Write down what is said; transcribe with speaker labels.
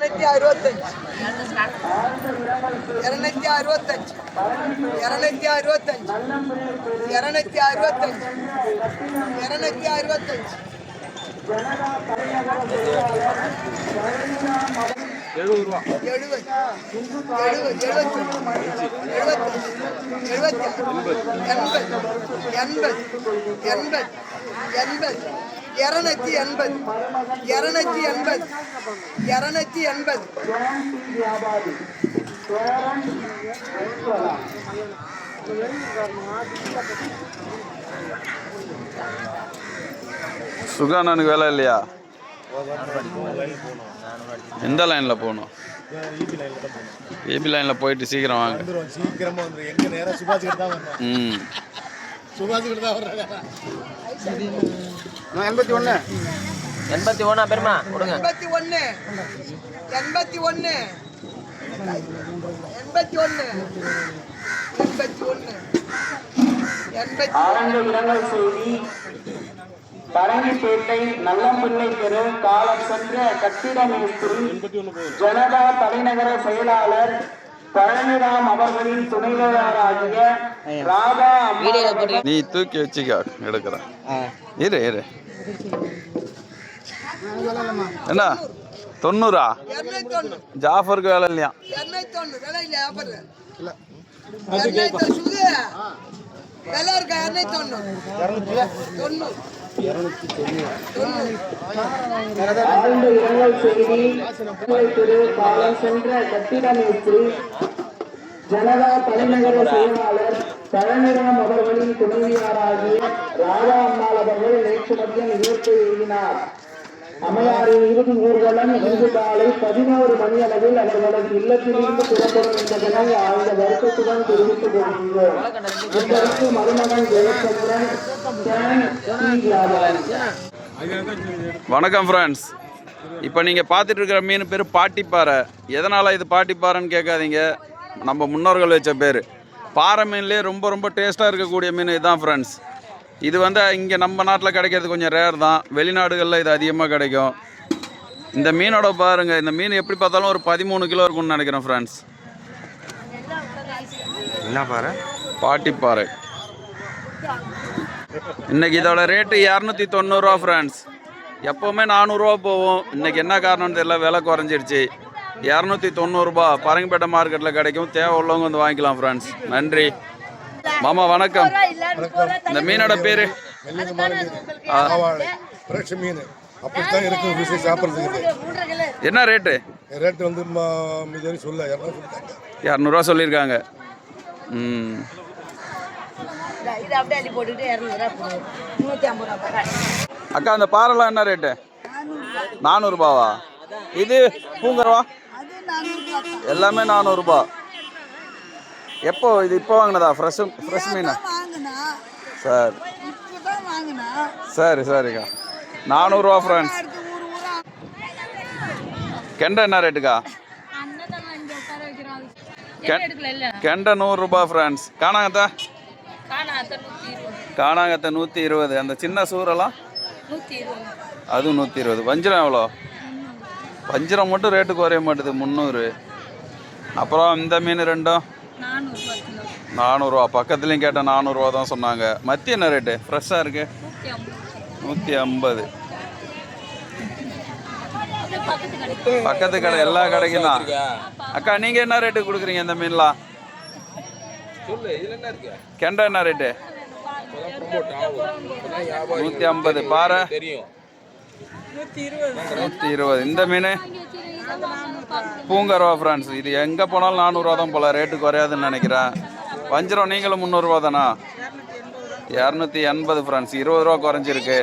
Speaker 1: இரநூத்தி அறுபத்தஞ்சு. இரநூத்தி அறுபத்தஞ்சு. இரநூத்தி அறுபத்தஞ்சு. இரநூத்தி அறுபத்தஞ்சு. இருநூத்தி அறுபத்தஞ்சு
Speaker 2: எழுபது. ரூபா
Speaker 1: எழுபது எழுபது எழுபத்தி எழுபத்தஞ்சு எழுபத்தி எண்பது. எண்பது. எண்பது. எண்பது. இரநூத்தி எண்பது. இரநூத்தி எண்பது. இரநூத்தி எண்பது.
Speaker 3: சுகானனுக்கு வேலை இல்லையா? எந்த லைனில் போகணும்? ஏபி லைனில் போயிட்டு சீக்கிரம் வாங்க.
Speaker 2: வந்துரும். சீக்கிரமா வந்துரும். எங்க நேரம் சுபாஷ் கிட்ட தான் வரணும்.
Speaker 3: ம்.
Speaker 2: சுபாஷ் கிட்ட தான் வர்றாங்க
Speaker 4: எண்பத்தி ஒன்று
Speaker 5: எண்பத்தி ஒன்றா பெருமா? கொடுங்க.
Speaker 1: எண்பத்தி ஒன்று எண்பத்தி ஒன்று எண்பத்தி ஒன்று எண்பத்தி ஒன்று
Speaker 6: ஆரம்ப இரங்கல் செய்தி. பரங்கிப்பேட்டை நல்லம்பிள்ளை தெரு காலம் சென்ற கட்டிட மேஸ்திரி. ஜனதா தலைநகர செயலாளர் பழனிராம் அவர்களின் துணைவியாராகிய ராதா
Speaker 3: நீ தூக்கி வச்சுக்க எடுக்கிறேன். இரு இரு. என்ன? தொண்ணூறா? ஜாஃபருக்கு வேலை இல்லையா?
Speaker 1: விலை இருக்கா தொண்ணூறு. தொண்ணூறு.
Speaker 6: இரங்கல் செய்தி சென்ற கட்டிட ஜனதா தலைநகர செயலாளர் பழனிராம் அவர்களின் துணைவியாராகிய ராதா அம்மாள் அவர்கள் நேற்று மதியம் இயற்கை எழுதினார் அம்மையாரின் இறுதி ஊர்வலம் இன்று காலை பதினோரு மணி அளவில் அவர்களது இல்லத்திலிருந்து புறப்படும் என்பதனை ஆழ்ந்த வருத்தத்துடன் தெரிவித்துக் கொள்கின்றோம். இதற்கு மருமகன் ஜெயச்சந்திரன்
Speaker 3: வணக்கம் ஃப்ரெண்ட்ஸ் இப்போ நீங்கள் பார்த்துட்டு இருக்கிற மீன் பேர் பாட்டிப்பாறை. எதனால் இது பாட்டிப்பாறைன்னு கேட்காதீங்க. நம்ம முன்னோர்கள் வச்ச பேர். பாறை மீன்லேயே ரொம்ப ரொம்ப டேஸ்ட்டாக இருக்கக்கூடிய மீன் இதுதான் ஃப்ரெண்ட்ஸ் இது வந்து இங்கே நம்ம நாட்டில் கிடைக்கிறது கொஞ்சம் ரேர் தான். வெளிநாடுகளில் இது அதிகமாக கிடைக்கும். இந்த மீனோட பாருங்கள் இந்த மீன் எப்படி பார்த்தாலும் ஒரு பதிமூணு கிலோ இருக்கும்னு நினைக்கிறேன் ஃப்ரெண்ட்ஸ்
Speaker 4: என்ன பாரு?
Speaker 3: பாட்டிப்பாறை இன்னைக்கு இதோட ரேட்டு இரநூத்தி தொண்ணூறுரூவா ஃப்ரெண்ட்ஸ் எப்போவுமே நானூறுரூவா போகும். இன்னைக்கு என்ன காரணம்னு தெரியல விலை குறைஞ்சிருச்சு. இரநூத்தி தொண்ணூறுரூபா பரங்கிப்பேட்டை மார்க்கெட்டில் கிடைக்கும். தேவை உள்ளவங்க வந்து வாங்கிக்கலாம் ஃப்ரெண்ட்ஸ் நன்றி. மாமா வணக்கம். இந்த மீனோட பேர்?
Speaker 2: மீன் அப்படித்தான் இருக்கும் விஷயம் சாப்பிட்றதுக்கு.
Speaker 3: என்ன ரேட்டு?
Speaker 2: ரேட்டு வந்து இது சொல்ல
Speaker 3: இரநூறுவா சொல்லியிருக்காங்க. ம். அக்கா அந்த பாறைலாம் என்ன ரேட்டு? நானூறுபாவா இது பூங்கரவா? எல்லாமே நானூறுபா எப்போ இது இப்போ வாங்கினதா? ஃப்ரெஷ் ஃப்ரெஷ் மீனா? சரி. சரி சரிக்கா. நானூறுரூவா ஃப்ரெண்ட்ஸ் கெண்டை என்ன ரேட்டுக்கா? கெண்டை நூறுரூபா ஃப்ரெண்ட்ஸ் காணாங்கத்தா? காணாங்கத்தை நூற்றி இருபது. அந்த சின்ன சூரெல்லாம் அதுவும் நூற்றி இருபது. வஞ்சிரம் எவ்வளோ? வஞ்சிரம் மட்டும் ரேட்டு குறைய மாட்டுது முந்நூறு. அப்புறம் இந்த மீன் ரெண்டும்? நானூறுரூவா பக்கத்துலேயும் கேட்டால் நானூறுரூவா தான் சொன்னாங்க. மத்தி என்ன ரேட்டு ஃப்ரெஷ்ஷாக இருக்கு? நூற்றி ஐம்பது பக்கத்து கடை. எல்லா கடைக்கும் தான். அக்கா நீங்கள் என்ன ரேட்டு கொடுக்குறீங்க இந்த மீன்லாம்? கெண்டை என்ன ரேட்டு நூற்றி ஐம்பது. பாறை நூற்றி இருபது. இந்த மீன்? பூங்கரவா ஃப்ரான்ஸ் இது எங்கே போனாலும் நானூறுரூவா தான் போல ரேட்டு குறையாதுன்னு நினைக்கிறேன். வஞ்சிரம் நீங்களும் முந்நூறுரூவா தானா? இரநூத்தி எண்பது ஃப்ரான்ஸ் இருபது ரூபா குறைஞ்சிருக்கு.